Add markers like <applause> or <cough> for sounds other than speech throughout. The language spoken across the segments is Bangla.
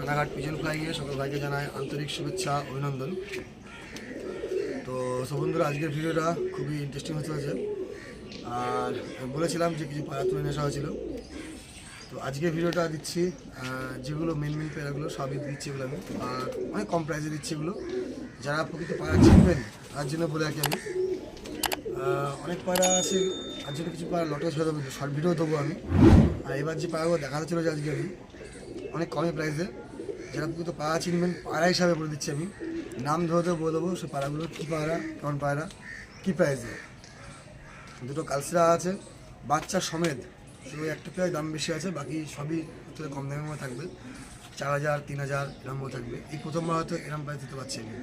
রানাঘাট পিজন ফ্লাইংয়ে সকল ভাইকে জানায় আন্তরিক শুভেচ্ছা, অভিনন্দন। তো সব বন্ধুরা, আজকের ভিডিওটা খুবই ইন্টারেস্টিং হতে চলেছে। আর বলেছিলাম যে কিছু পায়রা তুলে আসা হয়েছিল। তো আজকের ভিডিওটা দিচ্ছি যেগুলো মেন মেন পেয়ারাগুলো সবই দিচ্ছি এগুলো আমি। আর অনেক কম প্রাইসে দিচ্ছি এগুলো। যারা প্রকৃত পায়রা চিনবেন, তার জন্য বলে রাখি আমি। অনেক পায়রা আছে, তার জন্য কিছু পায়রা লটে ছেড়ে দেবো শর্ট ভিডিও দেবো আমি। আর এবার যে পায়রাগুলো দেখাতে যে আজকে আমি অনেক কমে প্রাইসে যারা প্রকৃত পায়রা চিনবেন পায়রা হিসাবে বলে দিচ্ছি আমি। নাম ধরে ধরে বলে দেবো সে পায়রাগুলো কী পায়রা কেমন পায়রা কী প্রাইসে দুটো কালসিরা আছে, বাচ্চা সমেত। শুধু একটা পেয়ার দাম বেশি আছে, বাকি সবই হচ্ছে কম দামের মধ্যে থাকবে। চার হাজার, তিন হাজার, এরম থাকবে। এই প্রথমবার হয়তো এরম প্রাইস দিতে পারছি আমি।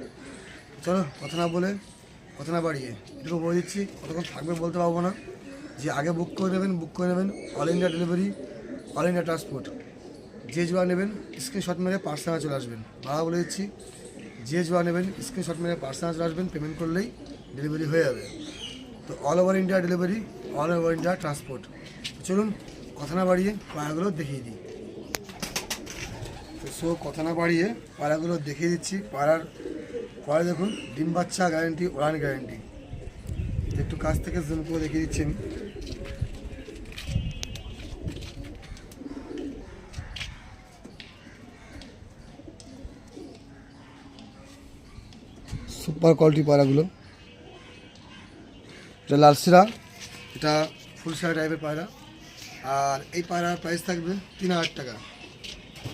চলো, কথা না বলে, কথা না বাড়িয়ে। এটুকু বলে দিচ্ছি, কতক্ষণ থাকবে বলতে পারব না। যে আগে বুক করে নেবেন বুক করে নেবেন। All India delivery all India transport যে জোয়া নেবেন স্ক্রিনশট মেরে পার্সোনাল চলে আসবেন। বাবা বলে দিচ্ছি, যে জোয়া নেবেন স্ক্রিনশট মেরে পার্সোনাল চলে আসবেন পেমেন্ট করলেই ডেলিভারি হয়ে যাবে। তো all over India delivery all over India transport চলুন, কথা না বাড়িয়ে পায়রাগুলো দেখিয়ে দিই। তো সো কথা না বাড়িয়ে পায়রাগুলো দেখিয়ে দিচ্ছি। পায়রার পরে দেখুন, ডিম বাচ্চা গ্যারেন্টি ওড়ান গ্যারেন্টি একটু কাছ থেকে জুম করে দেখিয়ে দিচ্ছি আমি। সুপার কোয়ালিটি পায়রাগুলো। এটা লালসিরা এটা ফুলসারা টাইপের পায়রা। আর এই পায়রার প্রাইস থাকবে তিন হাজার টাকা।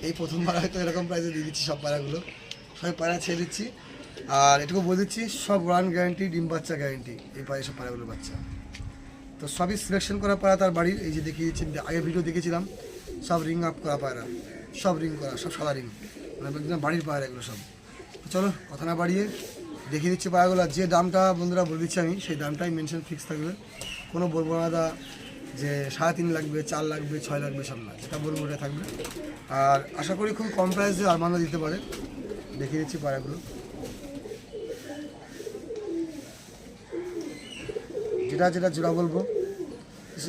এই প্রথমবার হয়তো এরকম প্রাইসে দিয়ে দিচ্ছি সব পায়রাগুলো। সবাই পায়রা ছেড়ে দিচ্ছি। আর এটুকু বলে দিচ্ছি, সব রান গ্যারান্টি ডিম বাচ্চা গ্যারান্টি এই পায়রা সব পায়রাগুলোর বাচ্চা। তো সবই সিলেকশন করা পায়রা তার বাড়ির, এই যে দেখিয়ে দিচ্ছি আগে ভিডিও দেখেছিলাম। সব রিং আপ করা পায়রা। সব রিং করা, সব সাদা রিং মানে বাড়ির পায়রা এগুলো সব। চলো, কথা না বাড়িয়ে দেখিয়ে দিচ্ছি পায়রাগুলো যে দামটা বন্ধুরা বলে দিচ্ছি আমি, সেই দামটাই মেনশন ফিক্স থাকবে। কোনো বলব না দা, যে সাড়ে তিন লাগবে, চার লাগবে, ছয় লাগবে, সব না। যেটা বলব ওটা থাকবে। আর আশা করি খুব কম প্রাইস প্রাইসে আরমানা দিতে পারে। দেখিয়ে দিচ্ছি পায়রাগুলো যেটা যেটা জোড়া বলব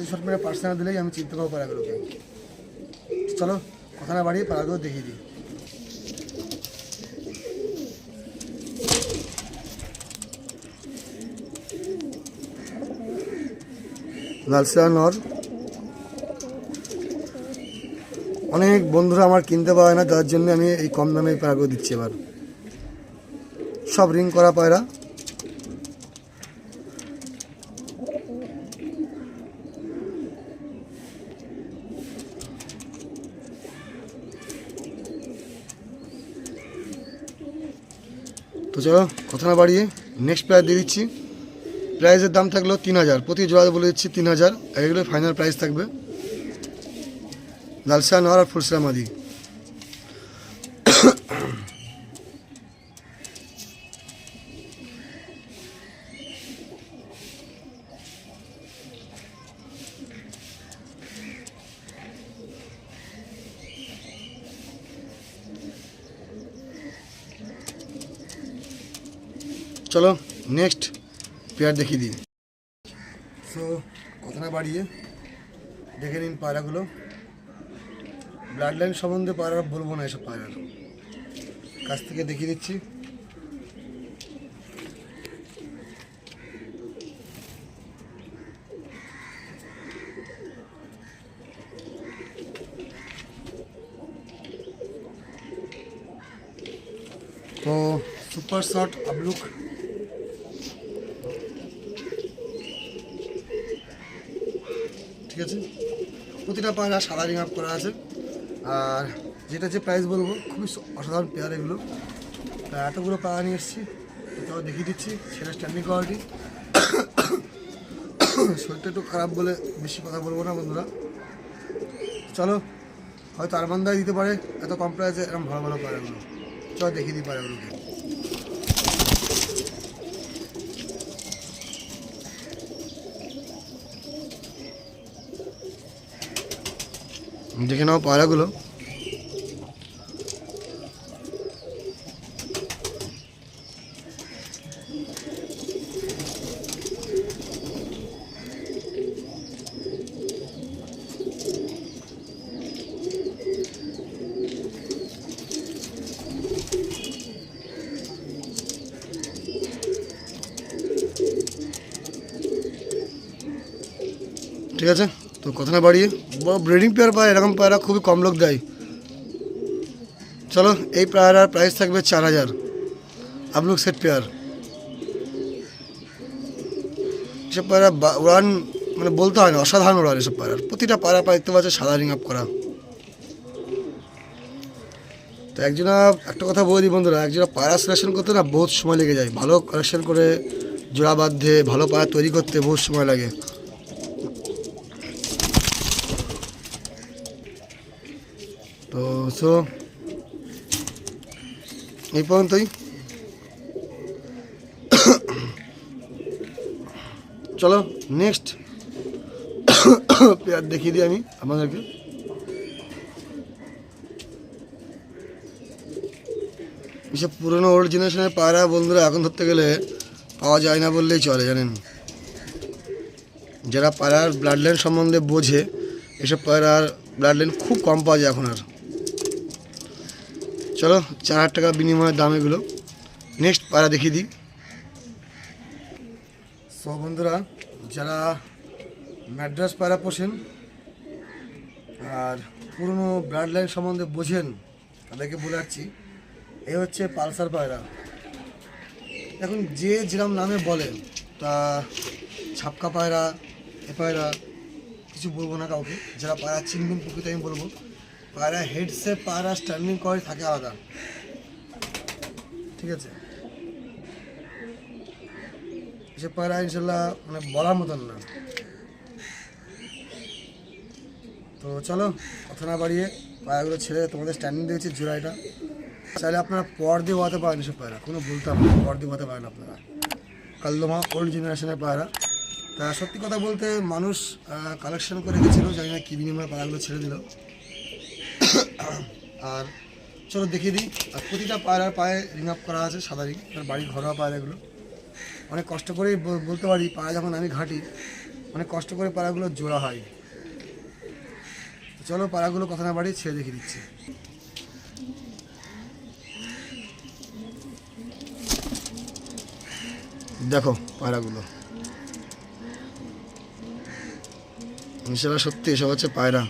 শর্ট মেরে পার্সোনাল দিলেই আমি চিনতে পারব পায়রাগুলোকে চলো, কথা না বাড়িয়ে পায়রাগুলো দেখিয়ে দিই। লালসা নর অনেক বন্ধুরা আমার কিনতে পারে না তার জন্য আমি এই কম দামে পায়রাগুলো দিচ্ছি এবার। সব রিং করা পায়রা। তো চলো, কথা না বাড়িয়ে নেক্সট প্রাইস দিয়ে দিচ্ছি। প্রাইসের দাম থাকল তিন হাজার। প্রতি জোড়া বলে দিচ্ছি তিন হাজার। এগুলো ফাইনাল প্রাইস থাকবে। লালসা নর আর ফুলসা মাদি চলো নেক্সট পেয়ার দেখিয়ে দিন। সো কথা না বাড়িয়ে দেখে নিন পায়রাগুলো। ব্লাড লাইন সম্বন্ধে পায়রা বলব না এসব পায়রার। কাছ থেকে দেখিয়ে দিচ্ছি। তো সুপার শট আবলুক আছে প্রতিটা পায়রা সাদা রিং আপ করা আছে। আর যেটা যে প্রাইস বলব, খুবই অসাধারণ পেয়ার এগুলো। তা এতগুলো পায়রা নিয়ে এসেছি তাও দেখিয়ে দিচ্ছি, সেটা স্ট্যান্ডিং কোয়ালিটি শরীরটা একটু খারাপ বলে বেশি কথা বলব না বন্ধুরা। চলো, হয়তো আরমানদাই দিতে পারে, এত কম প্রাইসে এরকম ভালো ভালো পায়রাগুলো। চলো দেখিয়ে দিই পায়রাগুলোকে। देखे नाओ पायरागुलो ठीक है अच्छा। तो कथना बाड़िए ব্রিডিং পেয়ার পায়, এরকম পায়রা খুবই কম লোক দেয়। চলো, এই পায়রার প্রাইস থাকবে চার হাজার। আপলুক সেট পেয়ার এসব পায়রা উড়ান মানে বলতে হয় না, অসাধারণ উড়ান এসব পায়রার প্রতিটা পায়রা পায় দেখতে পাচ্ছে সাদা রিং আপ করা। তো একজনা, একটা কথা বলে বন্ধুরা, একজনা পায়রা সিলেকশন করতে না বহুত সময় লেগে যায়। ভালো কালেকশন করে, জোড়া বাঁধতে ভালো পায়রা তৈরি করতে বহুত সময় লাগে তো সো এই পর্যন্তই চলো নেক্সট পেয়ার দেখিয়ে দিই আমি আপনাদেরকে এসব পুরনো ওল্ড জেনারেশনের পায়রা বন্ধুরা এখন ধরতে গেলে পাওয়া যায় না বললেই চলে জানেন যারা পায়রার ব্লাড লাইন সম্বন্ধে বোঝে এসব পায়রার ব্লাড লাইন খুব কম পাওয়া যায় এখন আর চলো চার হাজার টাকা বিনিময়ের দাম এগুলো। নেক্সট পায়রা দেখিয়ে দিই। সব বন্ধুরা, যারা ম্যাড্রাস পায়রা পোষেন আর পুরনো ব্লাড লাইন সম্বন্ধে বোঝেন, তাদেরকে বলে যাচ্ছি এ হচ্ছে পালসার পায়রা। এখন যে যেরকম নামে বলে, তা ছাপকা পায়রা, এ পায়রা, কিছু বলব না কাউকে, যারা পায়রা চিনবেন প্রকৃত আমি বলব। পায়রা হেডসে পায়রা স্ট্যান্ডিং করে থাকে আলাদা। ঠিক আছে? সে পায়রা ইনশাল্লাহ মানে বলার মতন না। তো চলো, কথা না বাড়িয়ে পায়রাগুলো ছেড়ে তোমাদের স্ট্যান্ডিং দিয়েছি জোড়াইটা চাইলে আপনারা পর দিয়ে পারেন এসব পায়রা, কোনো বলতাম না পর দিয়ে বাতে পারেন আপনারা। কাল্লোমা ওল্ড জেনারেশনের পায়রা। তা সত্যি কথা বলতে মানুষ কালেকশন করে গেছিল, জানি না কী বিনিময়ে পায়রাগুলো ছেড়ে দিল। আর চলো দেখিয়ে দিই। আর প্রতিটা পায়রার পায়ে রিং আপ করা আছে, সাদা রিং আর বাড়ির ঘরোয়া পায়রাগুলো অনেক কষ্ট করেই বল- বলতে পারি পায়রা যখন আমি ঘাঁটি, অনেক কষ্ট করে পায়রাগুলো জোড়া হয়। চলো পায়রাগুলো কথা না বাড়ি ছেড়ে দেখিয়ে দিচ্ছি। দেখো পায়রাগুলো ইনশাল্লাহ সত্যি, এসব হচ্ছে পায়রা।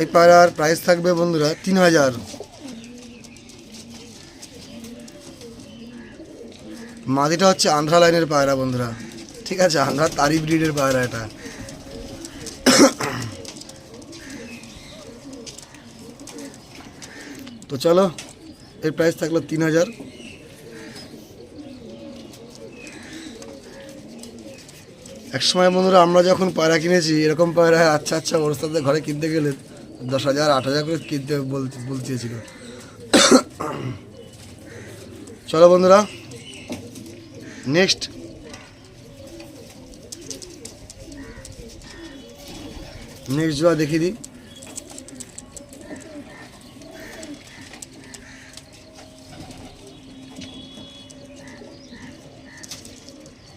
এই পায়রার প্রাইস থাকবে বন্ধুরা তিন হাজার। মাদিটা হচ্ছে আন্ধ্রা লাইনের পায়রা বন্ধুরা। ঠিক আছে, আন্ধ্রা তারি ব্রিডের পায়রা এটা। তো চলো, এর প্রাইস থাকল তিন হাজার। একসময় বন্ধুরা আমরা যখন পায়রা কিনেছি, এরকম পায়রা আচ্ছা আচ্ছা অবস্থাতে ঘরে কিনতে গেলে দশ হাজার, আট হাজার করে কিনতে বল- বলতে চেয়েছিল চলো বন্ধুরা নেক্সট নেক্সট জোড়া দেখিয়ে দিই।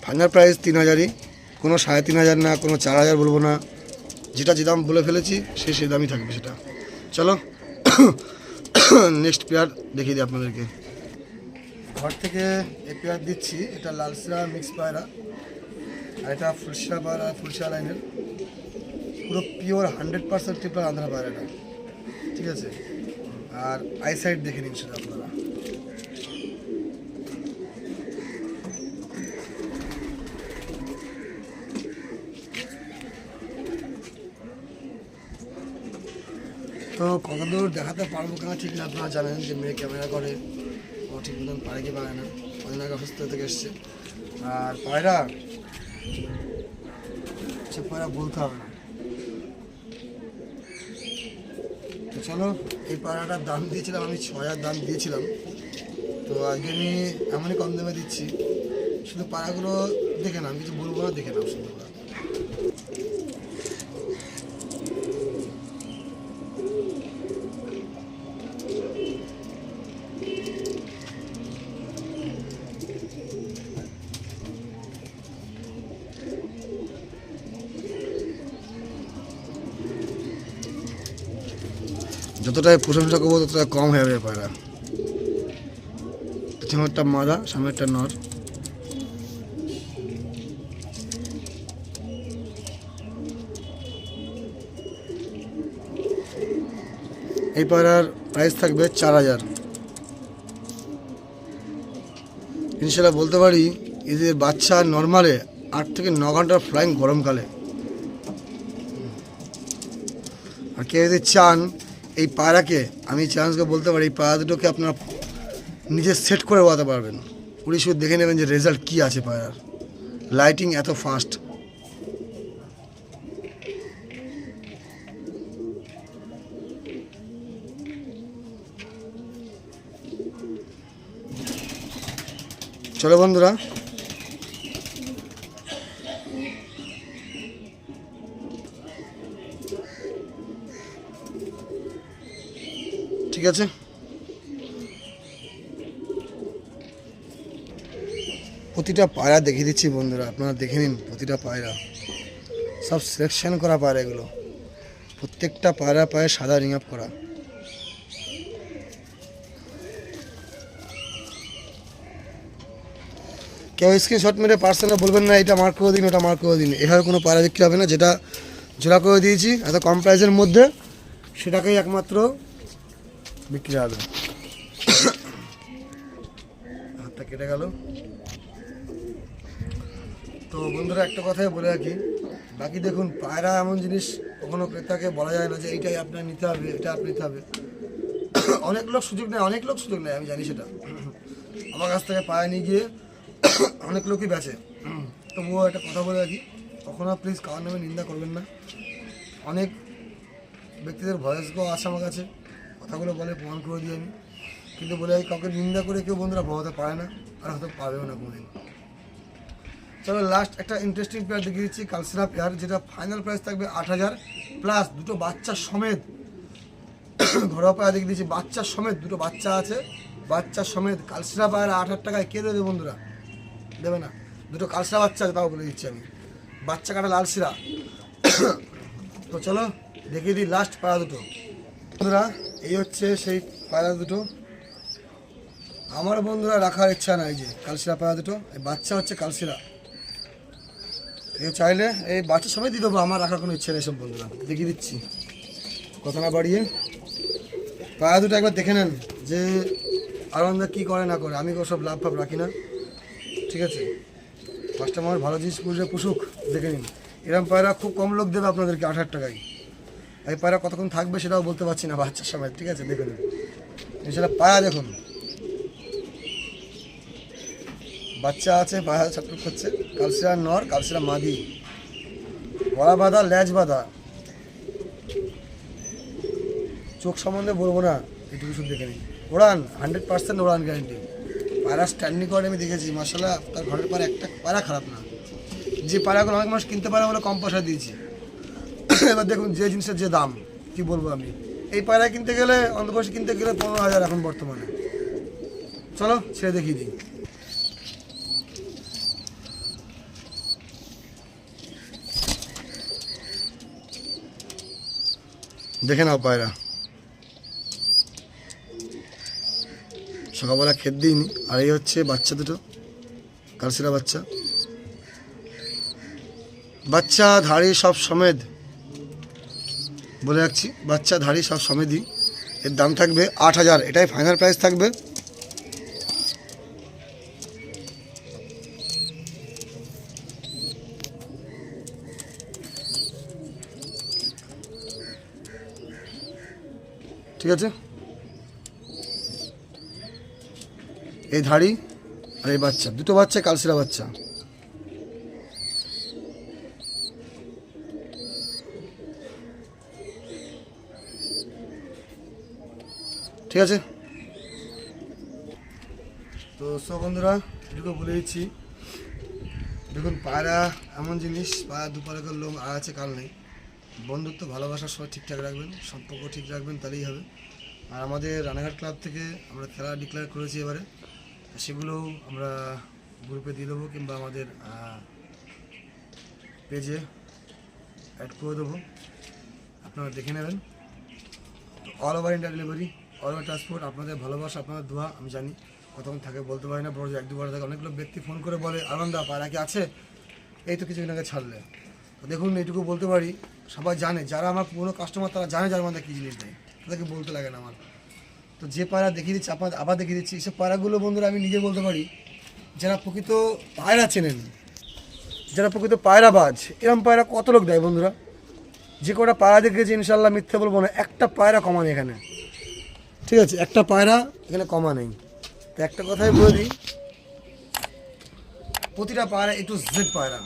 ফাইনাল প্রাইস তিন হাজারই, কোনো সাড়ে তিন হাজার না, কোনো চার হাজার বলব না। যেটা যে দাম বলে ফেলেছি, সে সে দামই থাকবে সেটা। চলো নেক্সট পেয়ার দেখিয়ে দিই আপনাদেরকে। ঘর থেকে এই পেয়ার দিচ্ছি, এটা লালসিরা মিক্স পায়রা, আর এটা ফুলশিরা পায়রা ফুলশিরা লাইনের। পুরো pure hundred percent triple Andhra পায়রাটা, ঠিক আছে? আর আইসাইড দেখে নিন সেটা আপনারা। তো কতদূর দেখাতে পারব কিনা ঠিক না, আপনারা জানেন যে মেয়ে ক্যামেরা করে। ও ঠিক মতন পারে কি পারে না। অনেক আগে অসুস্থ থেকে এসছে। আর পায়রা, সে পায়রা বলতে হবে না। তো চলো, এই পায়রাটার দাম দিয়েছিলাম আমি ছ হাজার দাম দিয়েছিলাম। তো আজকে আমি এমনই কম দামে দিচ্ছি। শুধু পায়রাগুলো দেখে নাও আমি কিছু বলব না, দেখে নাও শুধু যতটাই প্রশংসা করব, ততটা কম হয়ে যাবে পায়রা পিছনে একটা মাদা একটা নর। এই পায়রার প্রাইস থাকবে চার হাজার। ইনশাল্লাহ বলতে পারি এদের বাচ্চা নর্মালে আট থেকে ন ঘণ্টার ফ্লাইং গরমকালে। আর কেউ যদি চান এই পায়রাকে আমি চ্যালেঞ্জকে বলতে পারি, এই পায়রা দুটোকে আপনার নিজে সেট করে বলাতে পারবেন। উনি শুধু দেখে নেবেন যে রেজাল্ট কী আছে পায়রার লাইটিং এত ফাস্ট চলো বন্ধুরা ঠিক আছে? প্রতিটা পায়রা দেখিয়ে দিচ্ছি বন্ধুরা, আপনারা দেখে নিন প্রতিটা পায়রা। সব সিলেকশন করা পায়রা এগুলো। প্রত্যেকটা পায়রা পায়ে সাদা রিং আপ করা। কেউ স্ক্রিনশট মেরে পার্সেলে বলবেন না, এটা মার্ক করে দিন, ওটা মার্ক করে দিন। এভাবে কোনো পায়রা বিক্রি হবে না, যেটা জোড়া করে দিয়েছি, এত কম প্রাইসের মধ্যে, সেটাকেই একমাত্র বিক্রি হবে। হাতটা কেটে গেল। তো বন্ধুরা, একটা কথাই বলে রাখি। বাকি দেখুন, পায়রা এমন জিনিস কখনো ক্রেতাকে বলা যায় না যে এইটাই আপনার নিতে হবে, এটা আপনি নিতে হবে। অনেক লোক সুযোগ নেয়, অনেক লোক সুযোগ নেয়, আমি জানি সেটা। আমার কাছ থেকে পায়রা নিয়ে গিয়ে অনেক লোকই বেচে। তবুও একটা কথা বলে রাখি, কখনো প্লিজ কারোর নামে নিন্দা করবেন না। অনেক ব্যক্তিদের ভয়েসগুলো আছে আমার কাছে। কথাগুলো বলে প্রমাণ করে দিই আমি। কিন্তু বলে কাউকে নিন্দা করে কেউ বন্ধুরা ভবাতে পারে না আর হয়তো পাবেও না কোনোদিন। চলো লাস্ট একটা ইন্টারেস্টিং পেয়ার দেখিয়ে দিচ্ছি কালসিরা পেয়ার যেটা ফাইনাল প্রাইস থাকবে আট হাজার প্লাস দুটো বাচ্চা সমেত। <coughs> ঘরোয়া পায়রা দেখিয়ে দিচ্ছি, বাচ্চা সমেত দুটো বাচ্চা আছে। বাচ্চা সমেত কালসিরা পায়রা আট হাজার টাকায় কে দেবে বন্ধুরা? দেবে না। দুটো কালসিরা বাচ্চা আছে, তাও বলে দিচ্ছি আমি। বাচ্চা কাটা লাল শিরা। <coughs> তো চলো দেখিয়ে দিই লাস্ট পায়রা দুটো। বন্ধুরা এই হচ্ছে সেই পায়রা দুটো। আমার বন্ধুরা রাখার ইচ্ছা নাই যে কালসিরা পায়রা দুটো। এই বাচ্চা হচ্ছে কালসিরা কেউ চাইলে এই বাচ্চা সময় দিয়ে দেবো, আমার রাখার কোনো ইচ্ছা নেই সব বন্ধুরা। দেখিয়ে দিচ্ছি। কথা না বাড়িয়ে। পায়রা দুটো একবার দেখে নেন যে আনন্দ কী করে না করে। আমি সব লাভ ফাভ রাখি না। ঠিক আছে? কাস্টমার ভালো জিনিস পুষে পুষুক, দেখে নিন। এরকম পায়রা খুব কম লোক দেবে আপনাদেরকে আট হাজার টাকায়। এই পায়রা কতক্ষণ থাকবে সেটাও বলতে পারছি না বাচ্চার সময়, ঠিক আছে? দেখে এছাড়া পায়া দেখুন। বাচ্চা আছে পায়া ছটফট করছে। কালসিরা নর কালসিরা মাদি। গলা বাঁধা, ল্যাজ বাঁধা। চোখ সম্বন্ধে বলব না, এটুকু শুধু দেখে নিন। ওড়ান হান্ড্রেড পার্সেন্ট ওড়ান গ্যারেন্টি পায়রা স্ট্যান্ডিং করে আমি দেখেছি মাসাল্লাহ তার ঘরের পারে একটা পায়রা খারাপ না। যে পায়রাগুলো অনেক মানুষ কিনতে পারে বলে কম পয়সা দিয়েছি। <laughs> এবার দেখুন যে জিনিসের যে দাম, কি বলব আমি? এই পায়রা কিনতে গেলে অন্তপয়সা কিনতে গেলে পনেরো হাজার এখন বর্তমানে। চলো, ছেড়ে দেখিয়ে দিই। দেখে নাও পায়রা। সকালবেলা খেত দিইনি, আর এই হচ্ছে বাচ্চা দুটো, কালসিরা বাচ্চা। বাচ্চা, ধাড়ি সব সমেত। বলে রাখছি, বাচ্চা ধাড়ি সব সমেতই এর দাম থাকবে আট হাজার, এটাই ফাইনাল প্রাইস থাকবে। ঠিক আছে? এই ধাড়ি আর এই বাচ্চা, দুটো বাচ্চা, কালসিরা বাচ্চা। ঠিক আছে? তো সব বন্ধুরা, এটুকু বলে দিচ্ছি। দেখুন, পায়রা এমন জিনিস, পায়রা দুপারে লোম আর আছে, কাল নেই। বন্ধুত্ব ভালোবাসার সবাই ঠিকঠাক রাখবেন, সম্পর্ক ঠিক রাখবেন, তাহলেই হবে। আর আমাদের রানাঘাট ক্লাব থেকে আমরা খেলা ডিক্লেয়ার করেছি এবারে। সেগুলোও আমরা গ্রুপে দিয়ে দেবো কিংবা আমাদের পেজে অ্যাড করে দেবো। আপনারা দেখে নেবেন। All over India delivery all over transport আপনাদের ভালোবাসা, আপনাদের দোয়া, আমি জানি কতক্ষণ থাকে বলতে পারি না, বড় এক দুবার থাকে, অনেকগুলো ব্যক্তি ফোন করে বলে, আনন্দা, পায়রা কি আছে? এই তো কিছুদিন আগে ছাড়লে। দেখুন, এইটুকু বলতে পারি, সবাই জানে, যারা আমার পুরনো কাস্টমার তারা জানে যার মধ্যে কী জিনিস দেয় তাদেরকে বলতে লাগে না আমার। তো যে পায়রা দেখিয়ে দিচ্ছি আপনার আবার দেখিয়ে দিচ্ছি, এইসব পায়রাগুলো বন্ধুরা, আমি নিজে বলতে পারি, যারা প্রকৃত পায়রা চেনেন, যারা প্রকৃত পায়রাবাজ এরম পায়রা কত লোক দেয় বন্ধুরা? যে কটা পায়রা দেখেছি ইনশাল্লাহ মিথ্যে বলব না, একটা পায়রা কমা নেই এখানে। ঠিক আছে, একটা পায়রা, এখানে কমা নেই। তো একটা কথাই বলে দিই, প্রতিটা পায়রা একটু জেড পায়রা।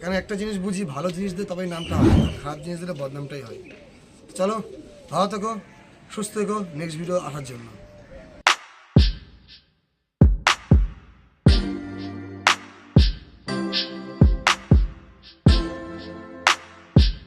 কেন একটা জিনিস বুঝি, ভালো জিনিস দিয়ে তবেই নামটা হয়, খারাপ জিনিস দিলে বদনামটাই হয়। চলো, ভালো থেকো, সুস্থ থেকো নেক্সট ভিডিও আসার জন্য।